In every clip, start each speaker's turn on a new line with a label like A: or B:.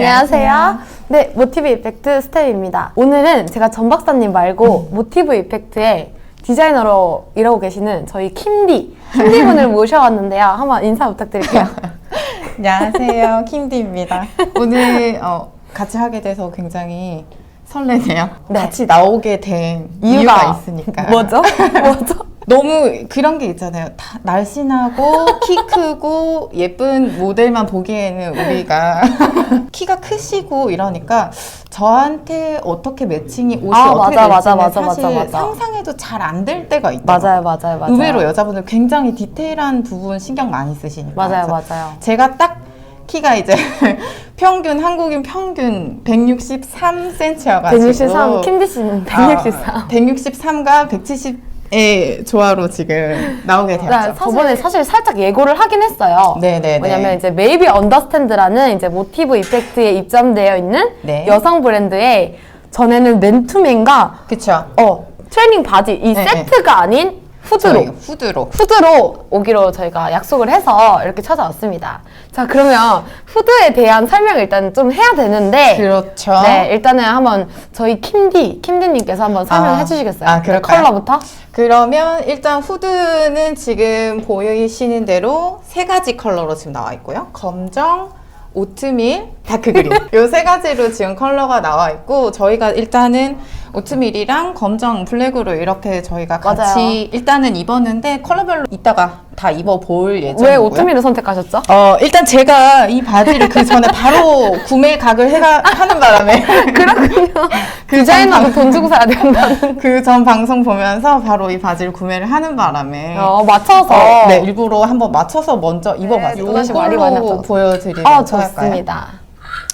A: 안녕하세요. 네, 모티브 이펙트 스텝입니다. 오늘은 제가 전 박사님 말고 모티브 이펙트의 디자이너로 일하고 계시는 저희 킴디, 킴디 분을 모셔왔는데요. 한번 인사 부탁드릴게요.
B: 안녕하세요, 킴디입니다. 오늘 어, 같이 하게 돼서 굉장히 설레네요.
A: 네.
B: 같이 나오게 된 이유가, 있으니까.
A: 뭐죠? 뭐죠?
B: 너무 그런 게 있잖아요. 다 날씬하고 키 크고 예쁜 모델만 보기에는 우리가 키가 크시고 이러니까 저한테 어떻게 매칭이 옷이
A: 아,
B: 어떻게
A: 맞아,
B: 될지는
A: 맞아, 맞아,
B: 사실
A: 맞아.
B: 상상해도 잘 안 될 때가 있더라고요.
A: 맞아요, 맞아요, 맞아요.
B: 의외로 여자분들 굉장히 디테일한 부분 신경 많이 쓰시니까.
A: 맞아요,
B: 그래서
A: 맞아요.
B: 제가 딱 키가 이제 평균 한국인 평균 163cm여가지고
A: 163, 킴디 씨는 163.
B: 163과 170 의 조화로 지금 나오게
A: 네,
B: 되었죠.
A: 저번에 사실 살짝 예고를 하긴 했어요.
B: 네네네.
A: 왜냐면 이제 메이비 언더스탠드라는 이제 모티브 이펙트에 입점되어 있는
B: 네.
A: 여성 브랜드의 전에는 맨투맨과
B: 그쵸.
A: 어 트레이닝 바지 이
B: 네,
A: 세트가 아닌 후드로
B: 저희 후드로.
A: 후드로 오기로 저희가 약속을 해서 이렇게 찾아왔습니다. 자 그러면 후드에 대한 설명을 일단 좀 해야 되는데
B: 그렇죠.
A: 네 일단은 한번 저희 킴디 킴디님께서 한번 설명해
B: 아,
A: 주시겠어요?
B: 아, 그럴까요?
A: 컬러부터?
B: 그러면 일단 후드는 지금 보이시는 대로 세 가지 컬러로 지금 나와 있고요. 검정, 오트밀, 다크그린. 요 세 가지로 지금 컬러가 나와 있고 저희가 일단은 오트밀이랑 검정, 블랙으로 이렇게 저희가 같이
A: 맞아요.
B: 일단은 입었는데 컬러별로 이따가 다 입어볼 예정이고요.
A: 왜 오트밀을 선택하셨죠?
B: 어 일단 제가 이 바지를 그 전에 바로 구매 각을 해가 하는 바람에
A: 그렇군요. 디자이너도 돈 주고 사야 된다는.
B: 그 전 방송 보면서 바로 이 바지를 구매를 하는 바람에
A: 어 맞춰서.
B: 어, 네, 일부러 한번 맞춰서 먼저 입어봤어요.
A: 또다시 말이 많이
B: 이걸로
A: 났죠.
B: 보여드리면
A: 아 좋습니다.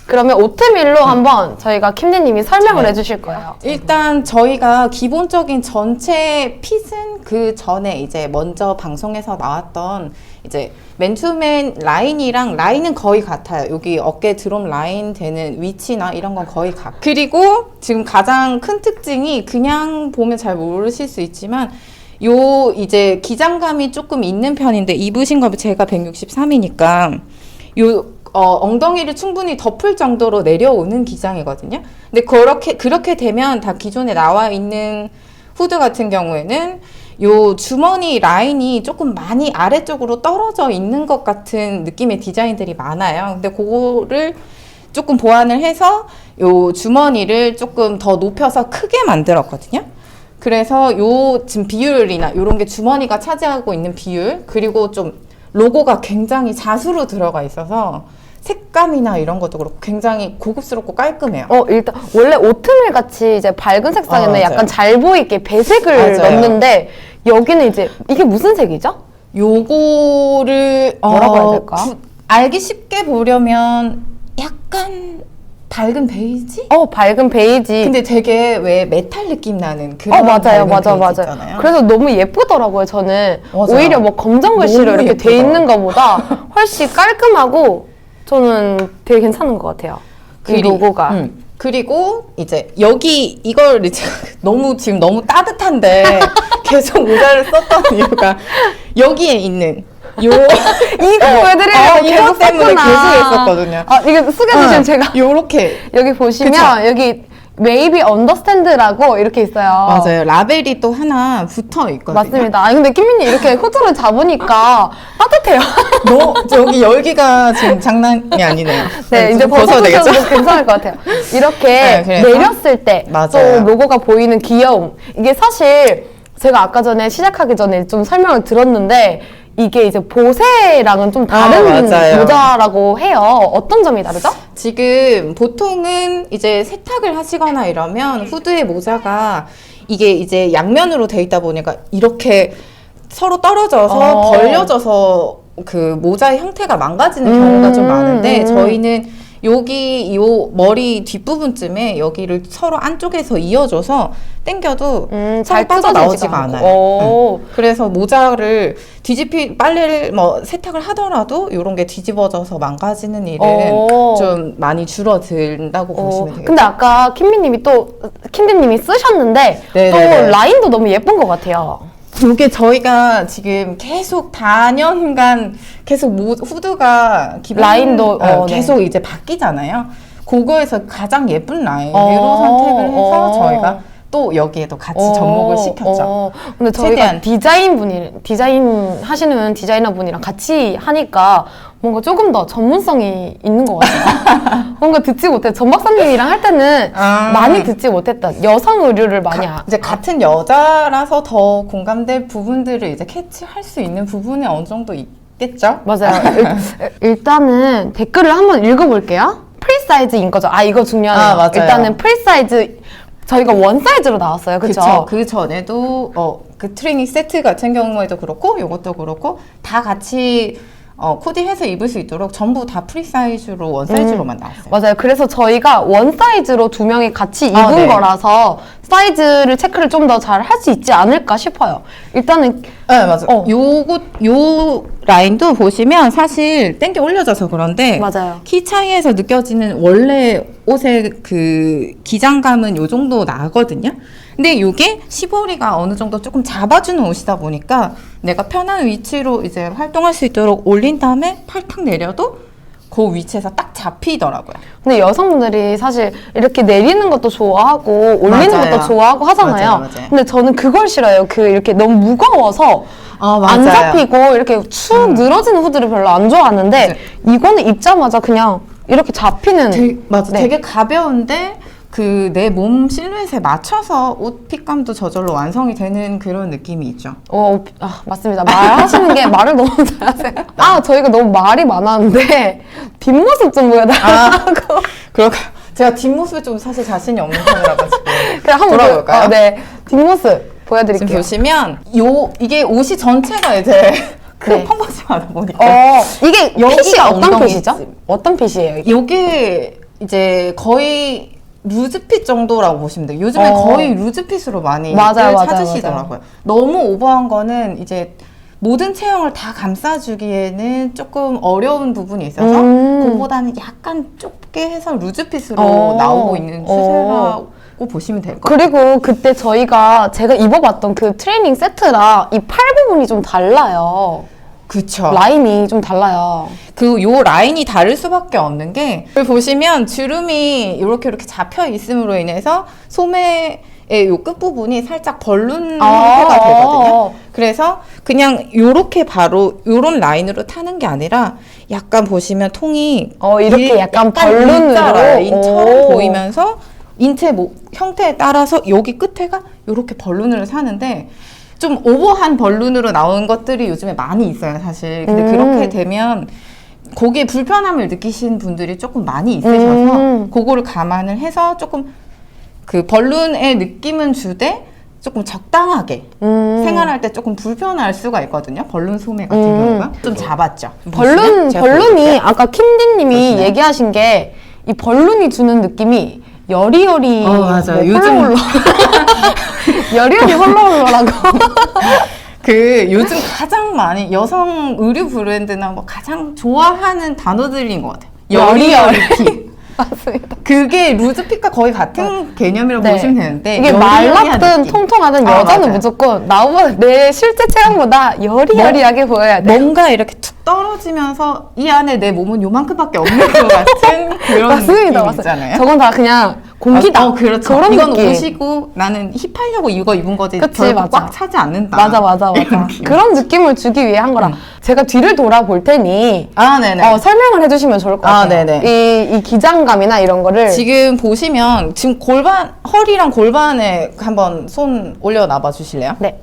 A: 그러면 오트밀로 한번 저희가 킴디님이 설명을
B: 네.
A: 해주실 거예요.
B: 일단 저희가 기본적인 전체 핏은 그 전에 이제 먼저 방송에서 나왔던 이제 맨투맨 라인이랑 라인은 거의 같아요. 여기 어깨 드럼 라인 되는 위치나 이런 건 거의 같고 그리고 지금 가장 큰 특징이 그냥 보면 잘 모르실 수 있지만 요 이제 기장감이 조금 있는 편인데 입으신 거 제가 163이니까 요 어, 엉덩이를 충분히 덮을 정도로 내려오는 기장이거든요. 근데 그렇게 그렇게 되면 다 기존에 나와 있는 후드 같은 경우에는 요 주머니 라인이 조금 많이 아래쪽으로 떨어져 있는 것 같은 느낌의 디자인들이 많아요. 근데 그거를 조금 보완을 해서 요 주머니를 조금 더 높여서 크게 만들었거든요. 그래서 요 지금 비율이나 요런 게 주머니가 차지하고 있는 비율 그리고 좀 로고가 굉장히 자수로 들어가 있어서 색감이나 이런 것도 그렇고 굉장히 고급스럽고 깔끔해요.
A: 어 일단 원래 오트밀 같이 이제 밝은 색상에는
B: 아, 맞아요.
A: 약간 잘 보이게 배색을
B: 맞아요.
A: 넣는데 여기는 이제 이게 무슨 색이죠?
B: 요거를
A: 뭐라고 해야 될까?
B: 구- 알기 쉽게 보려면 약간 밝은 베이지?
A: 어 밝은 베이지.
B: 근데 되게 왜 메탈 느낌 나는 그런
A: 어 맞아요
B: 밝은
A: 맞아
B: 베이지
A: 맞아요.
B: 있잖아요.
A: 그래서 너무 예쁘더라고요 저는
B: 맞아요.
A: 오히려 뭐 검정 글씨로
B: 너무
A: 이렇게 돼
B: 예쁘더라고요.
A: 있는 것보다 훨씬 깔끔하고 저는 되게 괜찮은 것 같아요. 이
B: 그리-
A: 로고가.
B: 음. 그리고 이제 여기 이걸 이제 너무 지금 너무 따뜻한데 계속 모자를 썼던 이유가 여기에 있는 요
A: 이거 보여드리려고
B: 어,
A: 계속
B: 때문에
A: 썼구나.
B: 계속 했었거든요.
A: 아 이게 숙여주시면
B: 어,
A: 제가
B: 요렇게
A: 여기 보시면 여기 메이비 언더스탠드라고 이렇게 있어요.
B: 맞아요 라벨이 또 하나 붙어 있거든요.
A: 맞습니다. 아니 근데 김민님 이렇게 후드를 잡으니까 따뜻해요.
B: 너 여기 열기가 지금 장난이 아니네요.
A: 네, 이제
B: 좀 벗어야 되겠죠?
A: 벗어주셔도 괜찮을 것 같아요. 이렇게
B: 네?
A: 내렸을 때 또. 로고가 보이는 귀여움. 이게 사실 제가 아까 전에 시작하기 전에 좀 설명을 들었는데 이게 이제 보세랑은 좀 다른
B: 아.
A: 모자라고 해요. 어떤 점이 다르죠?
B: 지금 보통은 이제 세탁을 하시거나 이러면 후드의 모자가 이게 이제 양면으로 돼 있다 보니까 이렇게 서로 떨어져서
A: 어.
B: 벌려져서 그 모자의 형태가 망가지는 경우가 좀
A: 음,
B: 많은데
A: 음.
B: 저희는 여기 요 머리 뒷부분쯤에 여기를 서로 안쪽에서 이어줘서 당겨도
A: 음, 잘
B: 빠져
A: 뜯어지지가
B: 나오지가
A: 않고.
B: 않아요.
A: 오.
B: 응. 그래서 모자를 뒤집히 빨래를 뭐 세탁을 하더라도 이런 게 뒤집어져서 망가지는 일은
A: 오.
B: 좀 많이 줄어든다고
A: 어,
B: 보시면 되겠죠.
A: 근데 아까 킴비님이 또 킴디님이 쓰셨는데
B: 네 네 네.
A: 또 라인도 너무 예쁜 것 같아요.
B: 이게 저희가 지금 계속 다년간 계속 모, 후드가 기본
A: 라인도,
B: 어,
A: 어, 네.
B: 계속 이제 바뀌잖아요. 그거에서 가장 예쁜 라인으로
A: 어,
B: 선택을 해서
A: 어.
B: 저희가 또 여기에도 같이 접목을 시켰죠.
A: 어, 근데 저희가
B: 최대한.
A: 디자인 분이 디자인 하시는 디자이너 분이랑 같이 하니까 뭔가 조금 더 전문성이 있는 것 같아요. 뭔가 듣지 못해. 전 박사님이랑 할 때는
B: 아.
A: 많이 듣지 못했던 여성 의류를 많이 아,
B: 이제 같은 여자라서 더 공감될 부분들을 이제 캐치할 수 있는 부분이 어느 정도 있겠죠?
A: 맞아요. 일, 일단은 댓글을 한번 읽어볼게요. 프리 사이즈인 거죠. 아 이거 중요하네요.
B: 아.
A: 일단은 프리 사이즈 저희가 원 사이즈로 나왔어요. 그렇죠?
B: 그 전에도 어, 그 트레이닝 세트 같은 경우에도 그렇고 이것도 그렇고 다 같이 어, 코디해서 입을 수 있도록 전부 다 프리 사이즈로 원 사이즈로만 나왔어요.
A: 맞아요. 그래서 저희가 원 사이즈로 두 명이 같이 입은
B: 아, 네.
A: 거라서 사이즈를 체크를 좀 더 잘 할 수 있지 않을까 싶어요. 일단은
B: 네, 맞아요.
A: 어.
B: 요거 요 라인도 보시면 사실 땡겨 올려져서 그런데
A: 맞아요.
B: 키 차이에서 느껴지는 원래 옷의 그 기장감은 요 정도 나거든요. 근데 요게 시보리가 어느 정도 조금 잡아주는 옷이다 보니까 내가 편한 위치로 이제 활동할 수 있도록 올린 다음에 팔탁 내려도 그 위치에서 딱 잡히더라고요.
A: 근데 여성분들이 사실 이렇게 내리는 것도 좋아하고 올리는
B: 맞아요.
A: 것도 좋아하고 하잖아요.
B: 맞아요, 맞아요.
A: 근데 저는 그걸 싫어요. 그 이렇게 너무 무거워서
B: 아,
A: 안 잡히고 이렇게 축 늘어지는 후드를 별로 안 좋아하는데 이거는 입자마자 그냥 이렇게 잡히는
B: 되게, 맞아.
A: 네.
B: 되게 가벼운데 그 내 몸 실루엣에 맞춰서 옷 핏감도 저절로 완성이 되는 그런 느낌이 있죠.
A: 어, 아, 맞습니다. 말하시는 게 말을 너무 잘하세요. 아, 저희가 너무 말이 많았는데 뒷모습 좀 보여달라고.
B: 그렇게 제가 뒷모습에 좀 사실 자신이 없는 편이라 가지고
A: 그냥 한번
B: 돌아볼까요?
A: 어, 네, 뒷모습
B: 지금
A: 보여드릴게요.
B: 보시면 요 이게 옷이 전체가 이제 그
A: 네.
B: 펑퍼짐하다 보니까
A: 어, 이게
B: 여기가
A: 핏이 어떤
B: 엉덩이
A: 핏이죠? 어떤 핏이에요? 이게?
B: 요게 이제 거의 루즈핏 정도라고 보시면 돼요. 요즘에
A: 어.
B: 거의 루즈핏으로 많이
A: 맞아요, 맞아요,
B: 찾으시더라고요. 너무 오버한 거는 이제 모든 체형을 다 감싸주기에는 조금 어려운 부분이 있어서
A: 음.
B: 그거보다는 약간 좁게 해서 루즈핏으로
A: 어.
B: 나오고 있는 추세라고 보시면 될 것 같아요.
A: 그리고 그때 저희가 제가 입어봤던 그 트레이닝 세트랑 이 팔 부분이 좀 달라요.
B: 그쵸.
A: 라인이 좀 달라요.
B: 그 요 라인이 다를 수밖에 없는 게 여기 보시면 주름이 이렇게 이렇게 잡혀 있음으로 인해서 소매의 요 끝부분이 살짝 벌룬 형태가
A: 아.
B: 되거든요. 그래서 그냥 요렇게 바로 요런 라인으로 타는 게 아니라 약간 보시면 통이
A: 어, 이렇게
B: 길-
A: 약간 벌룬으로?
B: 일자 라인처럼
A: 오.
B: 보이면서 인체 모, 형태에 따라서 여기 끝에가 요렇게 벌룬으로 사는데 좀 오버한 벌룬으로 나온 것들이 요즘에 많이 있어요, 사실. 근데
A: 음.
B: 그렇게 되면 거기에 불편함을 느끼신 분들이 조금 많이 있으셔서
A: 음.
B: 그거를 감안을 해서 조금 그 벌룬의 느낌은 주되 조금 적당하게
A: 음.
B: 생활할 때 조금 불편할 수가 있거든요. 벌룬 소매 같은
A: 음.
B: 경우가 좀 잡았죠.
A: 벌룬 벌룬이. 아까 킴디님이? 얘기하신 게 이 벌룬이 주는 느낌이 여리여리
B: 어, 맞아요.
A: 뭐
B: 요즘-
A: 여리여리 홀로홀로라고
B: 그 요즘 가장 많이 여성 의류 브랜드나 뭐 가장 좋아하는 단어들인 것 같아요. 여리여리티.
A: 맞습니다.
B: 그게 루즈핏과 거의 같은 개념이라고
A: 네.
B: 보시면 되는데
A: 이게 말랐든
B: 느낌.
A: 통통하든
B: 아,
A: 여자는
B: 맞아요.
A: 무조건 나보다 내 실제 체형보다 여리여리하게 보여야 돼.
B: 뭔가 이렇게 툭 떨어지면서 이 안에 내 몸은 요만큼밖에 없는 것 같은 그런
A: 맞습니다,
B: 느낌
A: 맞습니다.
B: 있잖아요.
A: 저건 다 그냥 공기다.
B: 아, 어, 그렇죠.
A: 그런
B: 이건
A: 느낌.
B: 옷이고 나는 힙하려고 이거 입은 거지.
A: 그치, 맞아.
B: 꽉 차지 않는다.
A: 맞아, 맞아, 맞아.
B: 느낌.
A: 그런 느낌을 주기 위해 한 거라.
B: 음.
A: 제가 뒤를 돌아볼 테니
B: 아, 네네.
A: 어, 설명을 해주시면 좋을 것
B: 아,
A: 같아요.
B: 네네.
A: 이, 이 기장감이나 이런 거를
B: 지금 보시면 지금 골반 허리랑 골반에 한번 손 올려놔봐 주실래요?
A: 네.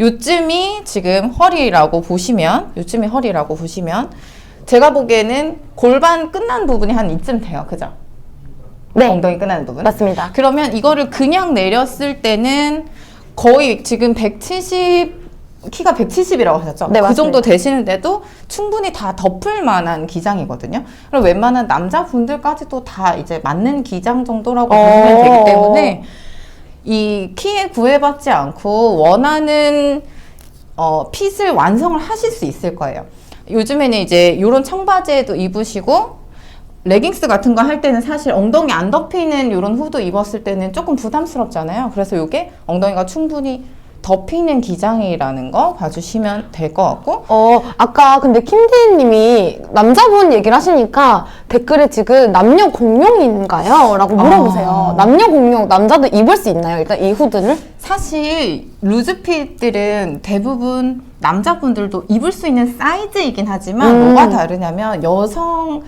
B: 요쯤이 지금 허리라고 보시면 요쯤이 허리라고 보시면 제가 보기에는 골반 끝난 부분이 한 이쯤 돼요, 그죠?
A: 네.
B: 엉덩이 끝나는 부분.
A: 맞습니다.
B: 그러면 이거를 그냥 내렸을 때는 거의 지금 170 키가 170이라고 하셨죠?
A: 네,
B: 그
A: 맞습니다.
B: 정도 되시는데도 충분히 다 덮을 만한 기장이거든요. 그럼 웬만한 남자분들까지도 다 이제 맞는 기장 정도라고 보시면 되기 때문에 이 키에 구애받지 않고 원하는 어, 핏을 완성을 하실 수 있을 거예요. 요즘에는 이제 이런 청바지에도 입으시고 레깅스 같은 거 할 때는 사실 엉덩이 안 덮이는 이런 후드 입었을 때는 조금 부담스럽잖아요. 그래서 이게 엉덩이가 충분히 덮이는 기장이라는 거 봐주시면 될 것 같고
A: 어, 아까 근데 킴디님이 남자분 얘기를 하시니까 댓글에 지금 남녀 공용인가요? 라고 물어보세요.
B: 아.
A: 남녀 공용, 남자도 입을 수 있나요? 일단 이 후드를?
B: 사실 루즈핏들은 대부분 남자분들도 입을 수 있는 사이즈이긴 하지만
A: 음.
B: 뭐가 다르냐면 여성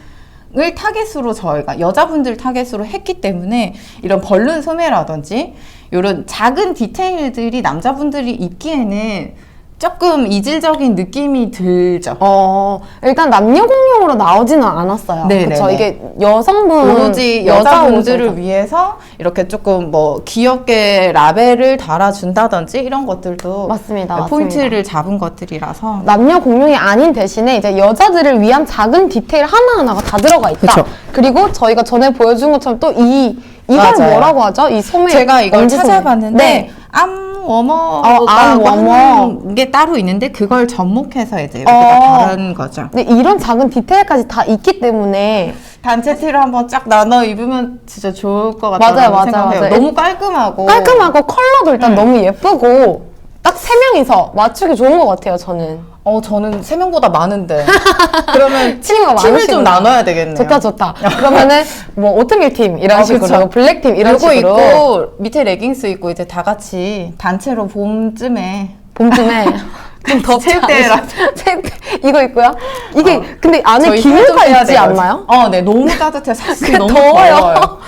B: 을 타겟으로 저희가 여자분들 타겟으로 했기 때문에 이런 벌룬 소매라든지 이런 작은 디테일들이 남자분들이 입기에는 조금 이질적인 느낌이 들죠.
A: 어, 일단 남녀 공용으로 나오지는 않았어요.
B: 네,
A: 그쵸.
B: 네, 네.
A: 이게 여성분.
B: 오로지
A: 여자
B: 여자분들을. 위해서 이렇게 조금 뭐 귀엽게 라벨을 달아준다든지 이런 것들도
A: 맞습니다. 맞습니다.
B: 포인트를 잡은 것들이라서
A: 남녀 공용이 아닌 대신에 이제 여자들을 위한 작은 디테일 하나하나가 다 들어가 있다.
B: 그쵸.
A: 그리고 저희가 전에 보여준 것처럼 또 이, 이걸
B: 맞아요.
A: 뭐라고 하죠? 이 소매.
B: 제가 이걸
A: 엄지 소매.
B: 찾아봤는데
A: 네.
B: 암 워머라고
A: 어, 암 워머.
B: 하는 게 따로 있는데 그걸 접목해서 이제
A: 어.
B: 다 다른 거죠.
A: 근데 이런 작은 디테일까지 다 있기 때문에
B: 단체 티를 한번 쫙 나눠 입으면 진짜 좋을 것 같다고
A: 맞아요, 맞아요,
B: 생각해요.
A: 맞아요.
B: 너무 깔끔하고
A: 깔끔하고 컬러도 일단
B: 음.
A: 너무 예쁘고 딱 세 명이서 맞추기 좋은 것 같아요, 저는.
B: 어 저는 세 명보다 많은데 그러면
A: 친구가
B: 팀을 좀
A: 많으시구나.
B: 나눠야 되겠네요.
A: 좋다, 좋다. 그러면은 뭐 오트밀 팀 이런
B: 아,
A: 식으로,
B: 그쵸.
A: 블랙 팀 이런
B: 이거
A: 식으로.
B: 입고 밑에 레깅스 입고 이제 다 같이 단체로 봄쯤에
A: 봄쯤에 좀 덥지
B: 체육대회라.
A: 않으시- 체육대 이거 있고요? 이게
B: 어.
A: 근데 안에
B: 저희 해야
A: 있지
B: 돼가지고.
A: 않나요?
B: 어, 네 너무 따뜻해 사실 너무
A: 더워요.
B: 더워요.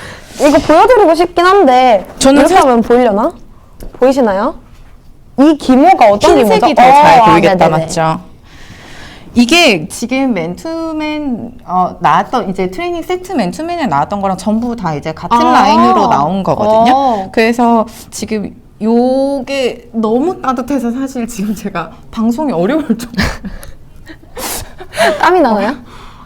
A: 이거 보여드리고 싶긴 한데
B: 저는
A: 이렇게
B: 사-
A: 하면 보이려나? 보이시나요? 이 기모가 어떤 기모죠?
B: 흰색이 더잘
A: 어,
B: 보이겠다
A: 네네네.
B: 맞죠? 이게 지금 맨투맨 어, 나왔던 이제 트레이닝 세트 맨투맨에 나왔던 거랑 전부 다 이제 같은
A: 아.
B: 라인으로 나온 거거든요.
A: 어.
B: 그래서 지금 요게 너무 따뜻해서 사실 지금 제가 방송이 어려울 정도.
A: 땀이 나나요?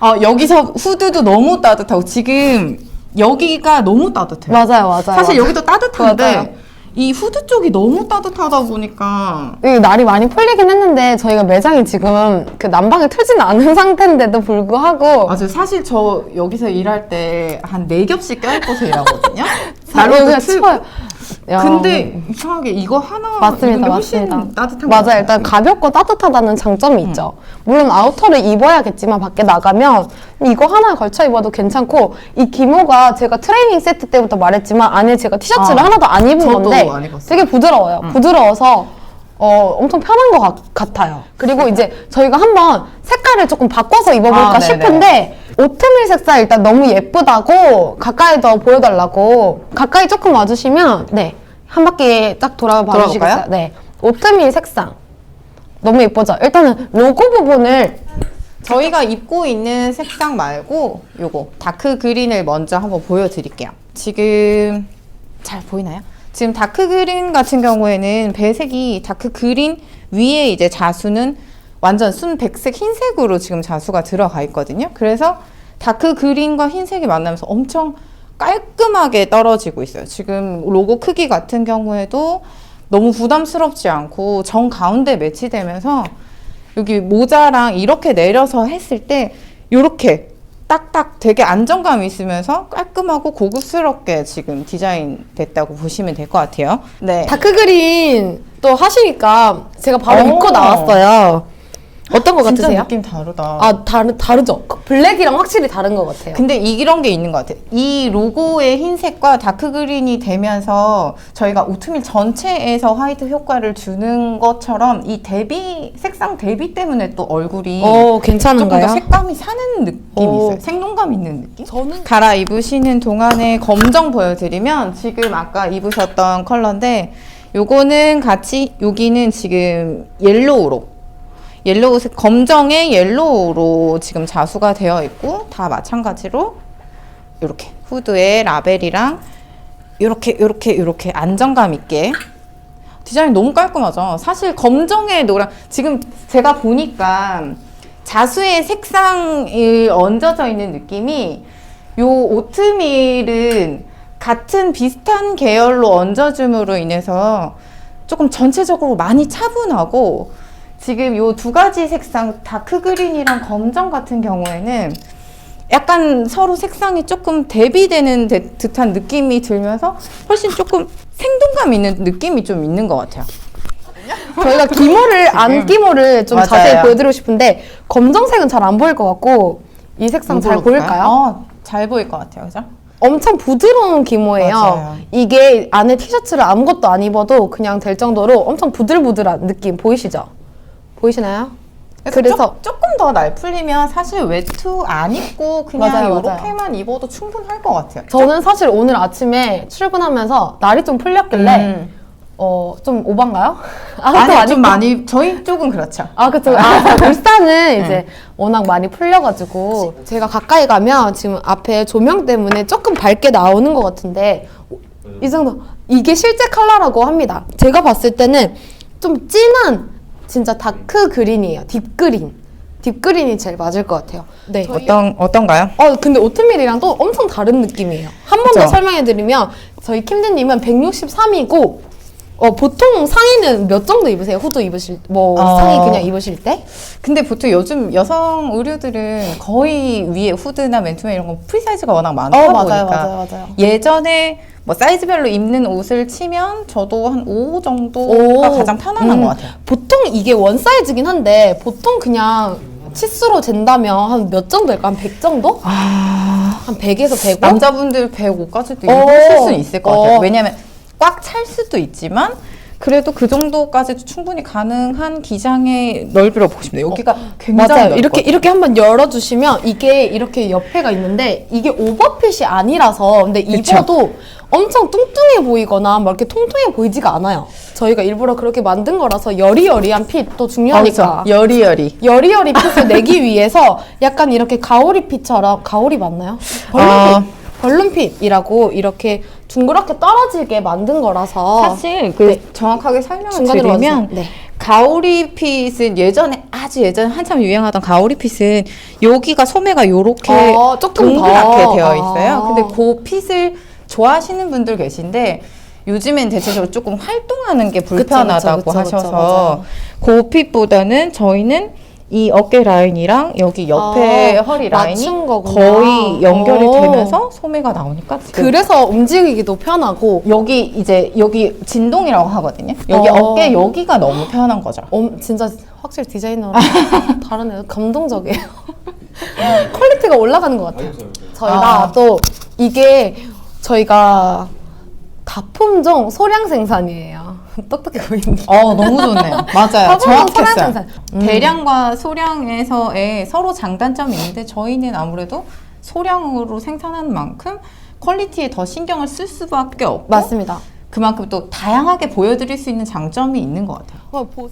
B: 어, 여기서 후드도 너무 따뜻하고 지금 여기가 너무 따뜻해요.
A: 맞아요, 맞아요.
B: 사실
A: 맞아요.
B: 여기도 따뜻한데
A: 맞아요.
B: 이 후드 쪽이 너무 따뜻하다 보니까
A: 이 날이 많이 풀리긴 했는데 저희가 매장이 지금 그 난방을 틀지는 않은 상태인데도 불구하고
B: 맞아요. 사실 저 여기서 일할 때 한 네 겹씩 껴입고서 일하거든요.
A: 난로 그냥
B: 틀-
A: 치워요. 야.
B: 근데 이상하게 이거 하나
A: 맞습니다,
B: 입는 게 훨씬
A: 맞습니다.
B: 따뜻한 것
A: 맞아요.
B: 같아요.
A: 일단 가볍고 따뜻하다는 장점이 있죠. 물론 아우터를 입어야겠지만 밖에 나가면 이거 하나 걸쳐 입어도 괜찮고 이 기모가 제가 트레이닝 세트 때부터 말했지만 안에 제가 티셔츠를
B: 아,
A: 하나도 안 입은
B: 저도
A: 건데
B: 안 입었어요.
A: 되게 부드러워요. 부드러워서 어, 엄청 편한 것 같, 같아요. 그리고 이제 저희가 한번 색깔을 조금 바꿔서 입어볼까
B: 아, 네네.
A: 싶은데 오트밀 색상 일단 너무 예쁘다고 가까이 더 보여달라고 가까이 조금 와주시면 네 한 바퀴 딱 돌아봐
B: 돌아볼까요?
A: 주시겠어요? 네 오트밀 색상 너무 예쁘죠? 일단은 로고 부분을
B: 저희가 입고 있는 색상 말고 요거 다크 그린을 먼저 한번 보여드릴게요. 지금 잘 보이나요? 지금 다크 그린 같은 경우에는 배색이 다크 그린 위에 이제 자수는 완전 순 백색 흰색으로 지금 자수가 들어가 있거든요. 그래서 다크 그린과 흰색이 만나면서 엄청 깔끔하게 떨어지고 있어요. 지금 로고 크기 같은 경우에도 너무 부담스럽지 않고 정 가운데 매치되면서 여기 모자랑 이렇게 내려서 했을 때 이렇게 딱딱 되게 안정감 있으면서 깔끔하고 고급스럽게 지금 디자인 됐다고 보시면 될 것 같아요. 네.
A: 다크 그린 또 하시니까 제가 바로
B: 오.
A: 입고 나왔어요. 어떤 거
B: 진짜
A: 같으세요?
B: 느낌 다르다.
A: 아 다르 다르죠. 그 블랙이랑 확실히 다른 것 같아요.
B: 근데 이런 게 있는 것 같아요. 이 로고의 흰색과 다크 그린이 되면서 저희가 오트밀 전체에서 화이트 효과를 주는 것처럼 이 대비 색상 대비 때문에 또 얼굴이
A: 어
B: 조금 더
A: 괜찮은가요?
B: 색감이 사는 느낌이
A: 오.
B: 있어요. 생동감 있는 느낌?
A: 저는
B: 갈아입으시는 동안에 검정 보여드리면 지금 아까 입으셨던 컬러인데 요거는 같이 여기는 지금 옐로우로 옐로우색 검정에 옐로우로 지금 자수가 되어 있고 다 마찬가지로 이렇게 후드에 라벨이랑 이렇게 이렇게 이렇게 안정감 있게 디자인 너무 깔끔하죠. 사실 검정에 노랑 지금 제가 보니까 자수의 색상이 얹어져 있는 느낌이 요 오트밀은 같은 비슷한 계열로 얹어줌으로 인해서 조금 전체적으로 많이 차분하고 지금 요 두 가지 색상 다크 그린이랑 검정 같은 경우에는 약간 서로 색상이 조금 대비되는 데- 듯한 느낌이 들면서 훨씬 조금 생동감 있는 느낌이 좀 있는 것 같아요.
A: 저희가 기모를 안 기모를 좀
B: 맞아요.
A: 자세히 보여드리고 싶은데 검정색은 잘 안 보일 것 같고 이 색상 잘 보일까요?
B: 어, 잘 보일 것 같아요, 그죠?
A: 엄청 부드러운 기모예요.
B: 맞아요.
A: 이게 안에 티셔츠를 아무것도 안 입어도 그냥 될 정도로 엄청 부들부들한 느낌 보이시죠? 보이시나요?
B: 그래서,
A: 그래서
B: 조, 조금 더 날 풀리면 사실 외투 안 입고 그냥
A: 맞아요, 맞아요.
B: 이렇게만 입어도 충분할 것 같아요.
A: 저는 사실 오늘 아침에 출근하면서 날이 좀 풀렸길래
B: 음.
A: 어 좀 오반가요? 아, 또
B: 아니, 좀
A: 아니까.
B: 많이 저희 쪽은 그렇죠.
A: 아, 그쵸. 아, 저 울산은 이제 워낙 많이 풀려가지고 제가 가까이 가면 지금 앞에 조명 때문에 조금 밝게 나오는 것 같은데 이 정도 이게 실제 컬러라고 합니다. 제가 봤을 때는 좀 진한 진짜 다크 그린이에요. 딥 그린. 딥 그린이 제일 맞을 것 같아요. 네.
B: 어떤 어떤가요?
A: 어, 근데 오트밀이랑 또 엄청 다른 느낌이에요. 한 번 더
B: 그쵸?
A: 설명해드리면 저희 킴디님은 163이고 어, 보통 상의는 몇 정도 입으세요? 후드 입으실 뭐
B: 어.
A: 상의 그냥 입으실 때?
B: 근데 보통 요즘 여성 의류들은 거의 위에 후드나 맨투맨 이런 거 프리사이즈가 워낙 많다
A: 어,
B: 보니까
A: 맞아요, 맞아요, 맞아요.
B: 예전에 뭐 사이즈별로 입는 옷을 치면 저도 한 5 정도가
A: 오.
B: 가장 편안한
A: 음,
B: 것 같아요.
A: 보통 이게 원 사이즈긴 한데 보통 그냥 치수로 재다면 한 몇 정도 일까? 한 100 정도?
B: 아,
A: 한 100에서 105?
B: 남자분들 105까지도
A: 어.
B: 입으실 수 있을 것 같아요.
A: 어.
B: 왜냐면 꽉 찰 수도 있지만 그래도 그 정도까지도 충분히 가능한 기장의 넓이라고 보고 싶네요. 여기가 굉장히
A: 맞아요.
B: 넓거든요.
A: 이렇게 이렇게 한번 열어주시면 이게 이렇게 옆에가 있는데 이게 오버핏이 아니라서 근데
B: 그쵸.
A: 입어도 엄청 뚱뚱해 보이거나 막 이렇게 통통해 보이지가 않아요. 저희가 일부러 그렇게 만든 거라서 여리여리한 핏도
B: 어,
A: 중요하니까.
B: 그쵸. 여리여리.
A: 여리여리 핏을 내기 위해서 약간 이렇게 가오리 핏처럼 가오리 맞나요? 벌룬핏.
B: 아.
A: 벌룬핏이라고 이렇게 둥그렇게 떨어지게 만든 거라서
B: 사실 그
A: 네.
B: 정확하게 설명을
A: 중간으로
B: 드리면.
A: 네.
B: 가오리 핏은 예전에 아주 예전에 한참 유행하던 가오리 핏은 여기가 소매가 요렇게
A: 어, 조금
B: 동그랗게
A: 더.
B: 되어 있어요.
A: 아.
B: 근데 그 핏을 좋아하시는 분들 계신데 요즘엔 대체적으로 조금 활동하는 게 불편하다고
A: 그쵸, 그쵸, 그쵸,
B: 하셔서 그 핏보다는 저희는 이 어깨 라인이랑 여기 옆에
A: 아,
B: 허리 라인이
A: 맞춘 거구나.
B: 거의 연결이
A: 오.
B: 되면서 소매가 나오니까 지금
A: 그래서 움직이기도 편하고
B: 여기 이제 여기 진동이라고 하거든요. 여기
A: 어.
B: 어. 깨 여기가 너무 편한 거죠.
A: 엄, 진짜 확실히 디자이너랑 다르네요. 감동적이에요. 퀄리티가 올라가는 것 같아요. 저희가
B: 아.
A: 또 이게 저희가 다품종 소량 생산이에요. 똑똑해 보이네.
B: 어 너무 좋네요. 맞아요. 정확했어요.
A: 음.
B: 대량과 소량에서의 서로 장단점이 있는데 저희는 아무래도 소량으로 생산하는 만큼 퀄리티에 더 신경을 쓸 수밖에 없고
A: 맞습니다.
B: 그만큼 또 다양하게 보여드릴 수 있는 장점이 있는 것 같아요.
A: 어, 보-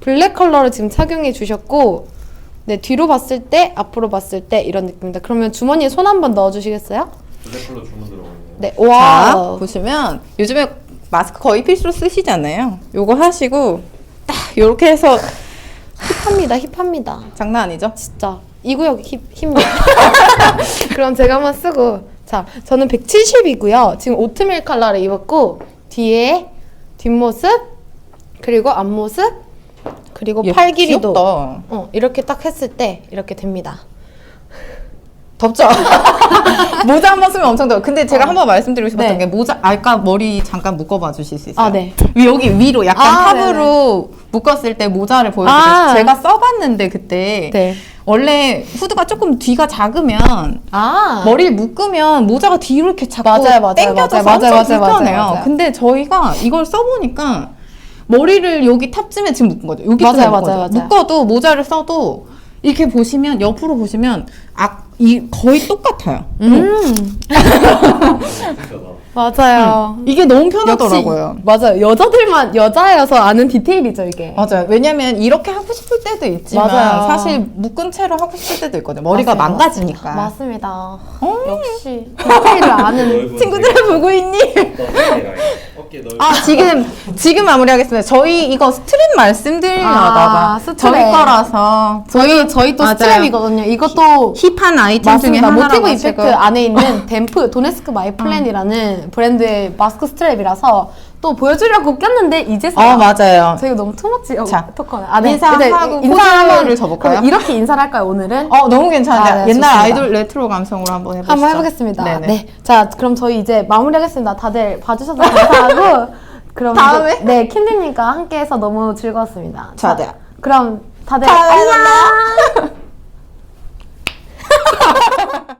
A: 블랙 컬러를 지금 착용해 주셨고 네 뒤로 봤을 때 앞으로 봤을 때 이런 느낌입니다. 그러면 주머니에 손 한번 넣어 주시겠어요?
C: 블랙 컬러 주문 들어가 있네요.
A: 네.
B: 자
A: 와.
B: 보시면 요즘에 마스크 거의 필수로 쓰시잖아요. 요거 하시고 딱 이렇게 해서
A: 힙합니다. 힙합니다.
B: 장난 아니죠?
A: 진짜 이 구역 힙, 힙니다. 그럼 제가 한번 쓰고 자 저는 170이고요. 지금 오트밀 컬러를 입었고 뒤에 뒷모습 그리고 앞모습 그리고
B: 얘
A: 팔 길이도
B: 귀엽다.
A: 어, 이렇게 딱 했을 때 이렇게 됩니다.
B: 덥죠? 모자 한 번 쓰면 엄청 더워. 근데 제가 한 번 말씀드리고 싶었던
A: 네.
B: 게 모자, 아까 머리 잠깐 묶어봐 주실 수 있어요?
A: 아, 네.
B: 위, 여기 위로 약간
A: 아,
B: 탑으로 묶었을 때 모자를 보여드려요.
A: 아.
B: 제가 써봤는데 그때
A: 네.
B: 원래 후드가 조금 뒤가 작으면
A: 아
B: 머리를 묶으면 모자가 뒤로 이렇게 자꾸
A: 맞아요, 맞아요,
B: 당겨져서
A: 맞아요, 맞아요,
B: 엄청
A: 맞아요,
B: 불편해요.
A: 맞아요, 맞아요.
B: 근데 저희가 이걸 써보니까 머리를 여기 탑쯤에 지금 묶은 거죠. 여기
A: 맞아요,
B: 쯤에
A: 맞아요,
B: 묶은 거죠.
A: 맞아요.
B: 묶어도 모자를 써도 이렇게 보시면 옆으로 보시면 아, 이 거의 똑같아요.
A: 음
C: 진짜다.
A: 맞아요.
B: 이게 너무
A: 역시
B: 편하더라고요.
A: 맞아요. 여자들만 여자여서 아는 디테일이죠 이게.
B: 맞아요. 왜냐면 이렇게 하고 싶을 때도 있지만
A: 맞아요.
B: 사실 묶은 채로 하고 싶을 때도 있거든요. 머리가
A: 맞아요.
B: 망가지니까.
A: 맞습니다. 역시 디테일을 아는
B: 친구들 보고 있니?
C: 어깨 넓은.
B: 아 지금 지금 마무리하겠습니다. 저희 이거 스트랩 말씀드리려다가
A: 아, 스트랩.
B: 저희 거라서
A: 저희 저희 또
B: 맞아요.
A: 스트랩이거든요. 이것도
B: 힙한 아이템 중에
A: 맞습니다.
B: 하나라고
A: 모티브. 이펙트 안에 있는 댐프 도네스크 마이 플랜이라는 브랜드의 마스크 스트랩이라서 또 보여주려고 꼈는데 이제서
B: 어 맞아요.
A: 저희가 너무 투머치 어,
B: 자,
A: 토커. 아, 네.
B: 인사하고
A: 포즈
B: 하나를 접을까요?
A: 이렇게 인사를 할까요 오늘은?
B: 어 너무 괜찮은데
A: 아, 네,
B: 옛날
A: 좋습니다.
B: 아이돌 레트로 감성으로 한번 해보시죠.
A: 한번 해보겠습니다.
B: 네네.
A: 네. 네. 네. 그럼 저희 이제 마무리하겠습니다. 다들 봐주셔서 감사하고 그럼
B: 다음에
A: 이제, 네 킨디님과 함께해서 너무 즐거웠습니다.
B: 자,
A: 자 그럼 다들 안녕.